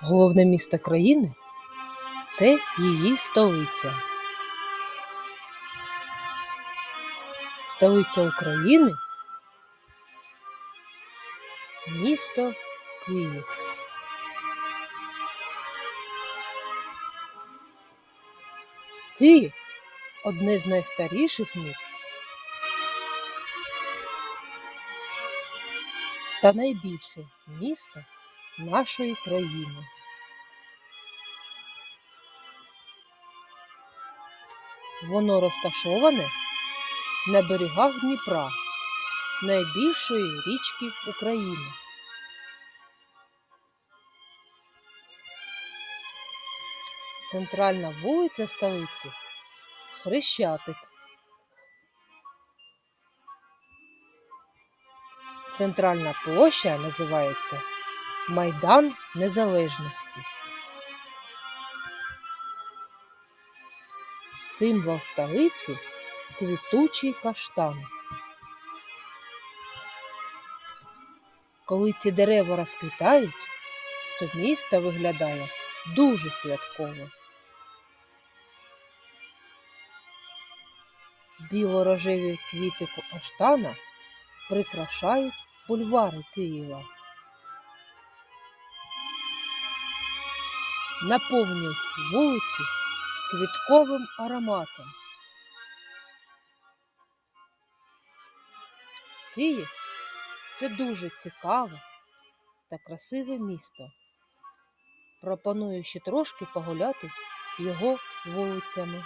Головне місто країни це її столиця. Столиця України місто Київ. Київ одне з найстаріших міст та найбільше місто нашої країни. Воно розташоване на берегах Дніпра, найбільшої річки України. Центральна вулиця столиці Хрещатик. Центральна площа називається Майдан Незалежності. Символ столиці квітучий каштан. Коли ці дерева розквітають, то місто виглядає дуже святково. Біло-рожеві квіти каштана прикрашають бульвари Києва. Наповнюють вулиці квітковим ароматом. Київ це дуже цікаве та красиве місто. Пропоную ще трошки погуляти його вулицями.